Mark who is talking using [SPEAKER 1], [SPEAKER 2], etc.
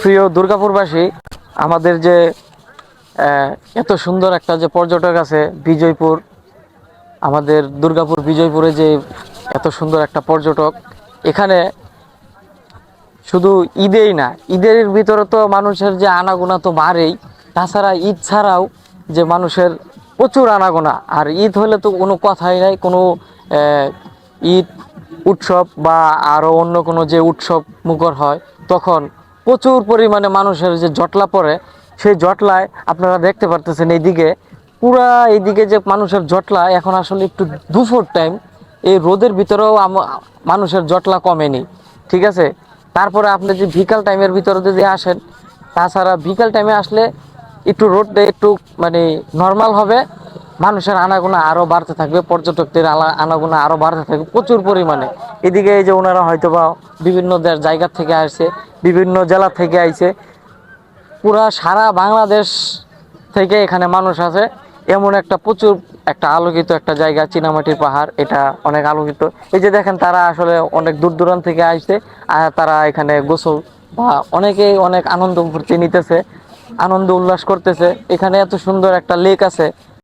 [SPEAKER 1] প্রিয় দুর্গাপুরবাসী, আমাদের যে এত সুন্দর একটা যে পর্যটক আছে বিজয়পুর, আমাদের দুর্গাপুর বিজয়পুরে যে এত সুন্দর একটা পর্যটক, এখানে শুধু ঈদেই না, ঈদের ভিতরে তো মানুষের যে আনাগোনা তো বাড়েই, তাছাড়া ঈদ ছাড়াও যে মানুষের প্রচুর আনাগোনা, আর ঈদ হলে তো কোনো কথাই নাই, কোনো ঈদ, উৎসব বা আরও অন্য কোনো যে উৎসব মুখর হয়, তখন প্রচুর পরিমাণে মানুষের যে জটলা পড়ে, সেই জটলায় আপনারা দেখতে পারতেছেন এইদিকে। পুরা এইদিকে যে মানুষের জটলা, এখন আসলে একটু দুপুর টাইম এই রোদের ভিতরেও মানুষের জটলা কমেনি, ঠিক আছে? তারপরে আপনি যে বিকাল টাইমের ভিতরে যদি আসেন, তাছাড়া বিকাল টাইমে আসলে একটু রোডটা একটু মানে নর্মাল হবে। মানুষের আনাগোনা আরও বাড়তে থাকবে, পর্যটকদের আনাগোনা আরও বাড়তে থাকবে প্রচুর পরিমাণে। এদিকে এই যে ওনারা হয়তো বা বিভিন্ন জায়গা থেকে আসছে, বিভিন্ন জেলা থেকে আইছে। পুরা সারা বাংলাদেশ থেকে এখানে মানুষ আছে। এমন একটা প্রচুর একটা আলোকিত একটা জায়গা, চীনামাটির পাহাড়, এটা অনেক আলোকিত। এই যে দেখেন, তারা আসলে অনেক দূর দূরান্ত থেকে আসছে, আর তারা এখানে গোসল বা অনেকেই অনেক আনন্দ ফুর্তি নিতেছে, আনন্দ উল্লাস করতেছে। এখানে এত সুন্দর একটা লেক আছে